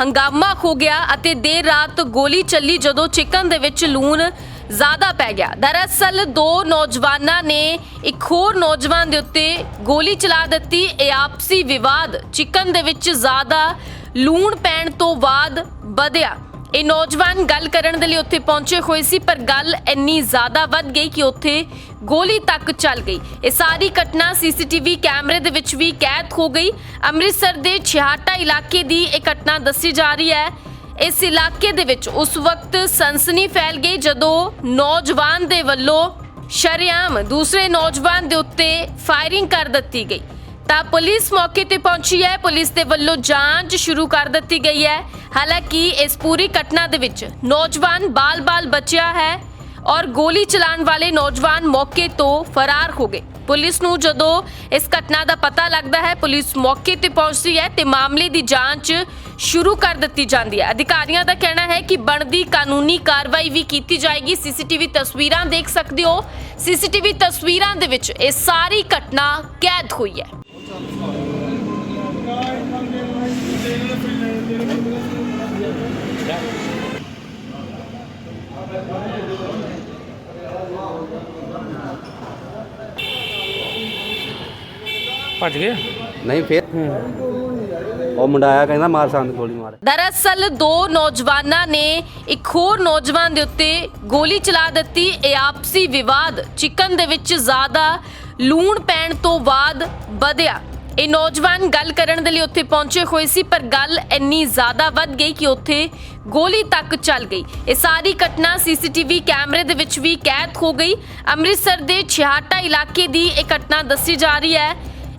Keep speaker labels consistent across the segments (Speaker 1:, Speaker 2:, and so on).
Speaker 1: ਹੰਗਾਮਾ ਹੋ ਗਿਆ ਅਤੇ ਦੇਰ ਰਾਤ ਗੋਲੀ ਚੱਲੀ ਜਦੋਂ ਚਿਕਨ ਦੇ ਵਿੱਚ ਲੂਣ ਜ਼ਿਆਦਾ ਪੈ ਗਿਆ। ਦਰਅਸਲ ਦੋ ਨੌਜਵਾਨਾਂ ਨੇ ਇੱਕ ਹੋਰ ਨੌਜਵਾਨ ਦੇ ਉੱਤੇ ਗੋਲੀ ਚਲਾ ਦਿੱਤੀ। ਇਹ ਆਪਸੀ ਵਿਵਾਦ ਚਿਕਨ ਦੇ ਵਿੱਚ ਜ਼ਿਆਦਾ ਲੂਣ ਪੈਣ ਤੋਂ ਬਾਅਦ ਵਧਿਆ। ਇਹ ਨੌਜਵਾਨ ਗੱਲ ਕਰਨ ਦੇ ਲਈ ਉੱਥੇ ਪਹੁੰਚੇ ਹੋਏ ਸੀ, ਪਰ ਗੱਲ ਇੰਨੀ ਜ਼ਿਆਦਾ ਵੱਧ ਗਈ ਕਿ ਉੱਥੇ ਗੋਲੀ ਤੱਕ ਚੱਲ ਗਈ। ਇਹ ਸਾਰੀ ਘਟਨਾ ਸੀਸੀਟੀਵੀ ਕੈਮਰੇ ਦੇ ਵਿੱਚ ਵੀ ਕੈਦ ਹੋ ਗਈ। ਅੰਮ੍ਰਿਤਸਰ ਦੇ ਛਿਹਾਟਾ ਇਲਾਕੇ ਦੀ ਇਹ ਘਟਨਾ ਦੱਸੀ ਜਾ ਰਹੀ ਹੈ। ਇਸ ਇਲਾਕੇ ਦੇ ਵਿੱਚ ਉਸ ਵਕਤ ਸਨਸਨੀ ਫੈਲ ਗਈ ਜਦੋਂ ਨੌਜਵਾਨ ਦੇ ਵੱਲੋਂ ਸ਼ਰੇਆਮ ਦੂਸਰੇ ਨੌਜਵਾਨ ਦੇ ਉੱਤੇ ਫਾਇਰਿੰਗ ਕਰ ਦਿੱਤੀ ਗਈ। ਤਾਂ ਪੁਲਿਸ ਮੌਕੇ ਤੇ ਪਹੁੰਚੀ ਹੈ। ਪੁਲਿਸ ਦੇ ਵੱਲੋਂ ਜਾਂਚ ਸ਼ੁਰੂ ਕਰ ਦਿੱਤੀ ਗਈ ਹੈ। ਹਾਲਾਂਕਿ ਇਸ ਪੂਰੀ ਘਟਨਾ ਦੇ ਵਿੱਚ ਨੌਜਵਾਨ ਬਾਲ-ਬਾਲ ਬਚਿਆ ਹੈ ਔਰ ਗੋਲੀ ਚਲਾਉਣ ਵਾਲੇ ਨੌਜਵਾਨ ਮੌਕੇ ਤੋਂ ਫਰਾਰ ਹੋ ਗਏ। ਪੁਲਿਸ ਨੂੰ ਜਦੋਂ ਇਸ ਘਟਨਾ ਦਾ ਪਤਾ ਲੱਗਦਾ ਹੈ, ਪੁਲਿਸ ਮੌਕੇ ਤੇ ਪਹੁੰਚਦੀ ਹੈ ਤੇ ਮਾਮਲੇ ਦੀ ਜਾਂਚ ਸ਼ੁਰੂ ਕਰ ਦਿੱਤੀ ਜਾਂਦੀ ਹੈ। ਅਧਿਕਾਰੀਆਂ ਦਾ ਕਹਿਣਾ ਹੈ ਕਿ ਬਣਦੀ ਕਾਨੂੰਨੀ ਕਾਰਵਾਈ ਵੀ ਕੀਤੀ ਜਾਏਗੀ। ਸੀਸੀਟੀਵੀ ਤਸਵੀਰਾਂ ਦੇਖ ਸਕਦੇ ਹੋ। ਸੀਸੀਟੀਵੀ ਤਸਵੀਰਾਂ ਦੇ ਵਿੱਚ ਇਹ ਸਾਰੀ ਘਟਨਾ ਕੈਦ ਹੋਈ ਹੈ।
Speaker 2: ਭੱਜ ਗਏ?
Speaker 3: ਨਹੀਂ ਫੇਰ ਉਹ ਮੁੰਡਾ ਆਇਆ ਕਹਿੰਦਾ ਮਾਰ ਸੰਦ ਗੋਲੀ ਮਾਰ।
Speaker 1: ਦਰਅਸਲ ਦੋ ਨੌਜਵਾਨਾਂ ਨੇ ਇੱਕ ਹੋਰ ਨੌਜਵਾਨ ਦੇ ਉੱਤੇ ਗੋਲੀ ਚਲਾ ਦਿੱਤੀ। ਇਹ ਆਪਸੀ ਵਿਵਾਦ ਚਿਕਨ ਦੇ ਵਿੱਚ ਜ਼ਿਆਦਾ ਲੂਣ ਪੈਣ ਤੋਂ ਬਾਅਦ ਵਧਿਆ। ਇਹ ਨੌਜਵਾਨ ਗੱਲ ਕਰਨ ਦੇ ਲਈ ਉੱਥੇ ਪਹੁੰਚੇ ਹੋਏ ਸੀ, ਪਰ ਗੱਲ ਇੰਨੀ ਜ਼ਿਆਦਾ ਵੱਧ ਗਈ ਕਿ ਉੱਥੇ ਗੋਲੀ ਤੱਕ ਚੱਲ ਗਈ। ਇਹ ਸਾਰੀ ਘਟਨਾ ਸੀਸੀਟੀਵੀ ਕੈਮਰੇ ਦੇ ਵਿੱਚ ਵੀ ਕੈਦ ਹੋ ਗਈ। ਅੰਮ੍ਰਿਤਸਰ ਦੇ ਛਿਹਾਟਾ ਇਲਾਕੇ ਦੀ ਇਹ ਘਟਨਾ ਦੱਸੀ ਜਾ ਰਹੀ ਹੈ।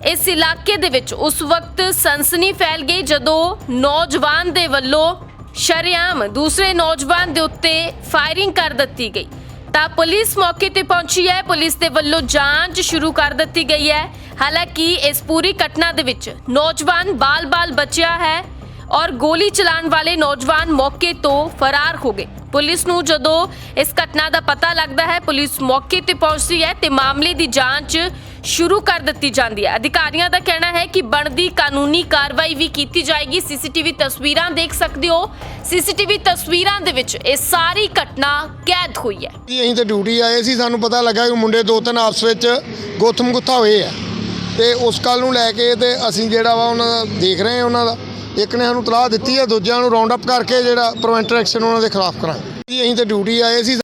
Speaker 1: ਇਸ ਇਲਾਕੇ ਦੇ ਵਿੱਚ ਉਸ ਵਕਤ ਸਨਸਨੀ ਫੈਲ ਗਈ ਜਦੋਂ ਨੌਜਵਾਨ ਦੇ ਵੱਲੋਂ ਸ਼ਰੇਆਮ ਦੂਸਰੇ ਨੌਜਵਾਨ ਦੇ ਉੱਤੇ ਫਾਇਰਿੰਗ ਕਰ ਦਿੱਤੀ ਗਈ। ਤਾਂ ਪੁਲਿਸ ਮੌਕੇ ਤੇ ਪਹੁੰਚੀ ਹੈ। ਪੁਲਿਸ ਦੇ ਵੱਲੋਂ ਜਾਂਚ ਸ਼ੁਰੂ ਕਰ ਦਿੱਤੀ ਗਈ ਹੈ। ਹਾਲਾਂਕਿ ਇਸ ਪੂਰੀ ਘਟਨਾ ਦੇ ਵਿੱਚ ਨੌਜਵਾਨ ਬਾਲ-ਬਾਲ ਬਚਿਆ ਹੈ। ਔਰ ਗੋਲੀ ਚਲਾਉਣ ਵਾਲੇ ਨੌਜਵਾਨ ਮੌਕੇ ਤੋਂ ਫਰਾਰ ਹੋ ਗਏ। ਪੁਲਿਸ ਨੂੰ ਜਦੋਂ ਇਸ ਘਟਨਾ ਦਾ ਪਤਾ ਲੱਗਦਾ ਹੈ, ਪੁਲਿਸ ਮੌਕੇ ਤੇ ਪਹੁੰਚਦੀ ਹੈ ਤੇ ਮਾਮਲੇ ਦੀ ਜਾਂਚ ਸ਼ੁਰੂ ਕਰ ਦਿੱਤੀ ਜਾਂਦੀ ਹੈ। ਅਧਿਕਾਰੀਆਂ ਦਾ ਕਹਿਣਾ ਹੈ ਕਿ ਬਣਦੀ ਕਾਨੂੰਨੀ ਕਾਰਵਾਈ ਵੀ ਕੀਤੀ ਜਾਏਗੀ। ਸੀਸੀਟੀਵੀ ਤਸਵੀਰਾਂ ਦੇਖ ਸਕਦੇ ਹੋ। ਸੀਸੀਟੀਵੀ ਤਸਵੀਰਾਂ ਦੇ ਵਿੱਚ ਇਹ ਸਾਰੀ ਘਟਨਾ ਕੈਦ ਹੋਈ ਹੈ।
Speaker 4: ਜੀ, ਅਸੀਂ ਤੇ ਡਿਊਟੀ ਆਏ ਸੀ। ਸਾਨੂੰ ਪਤਾ ਲੱਗਾ ਕਿ ਮੁੰਡੇ ਦੋ ਤਿੰਨ ਆਪਸ ਵਿੱਚ ਗੋਥਮ ਗੁੱਥਾ ਹੋਏ ਆ। ਤੇ ਉਸ ਗੱਲ ਨੂੰ ਲੈ ਕੇ ਤੇ ਅਸੀਂ ਜਿਹੜਾ ਵਾ ਉਹਨਾਂ ਦਾ ਦੇਖ ਰਹੇ ਹਾਂ ਉਹਨਾਂ ਦਾ। ਇੱਕ ਨੇ ਸਾਨੂੰ ਤਲਾਹ ਦਿੱਤੀ ਹੈ, ਦੂਜਿਆਂ ਨੂੰ ਰਾਉਂਡ ਅਪ ਕਰਕੇ ਜਿਹੜਾ ਪ੍ਰੀਵੈਂਟਰ ਐਕਸ਼ਨ ਉਹਨਾਂ ਦੇ ਖਿਲਾਫ ਕਰਾਂਗੇ। ਜੀ, ਅਸੀਂ ਤੇ ਡਿਊਟੀ ਆਏ ਸੀ।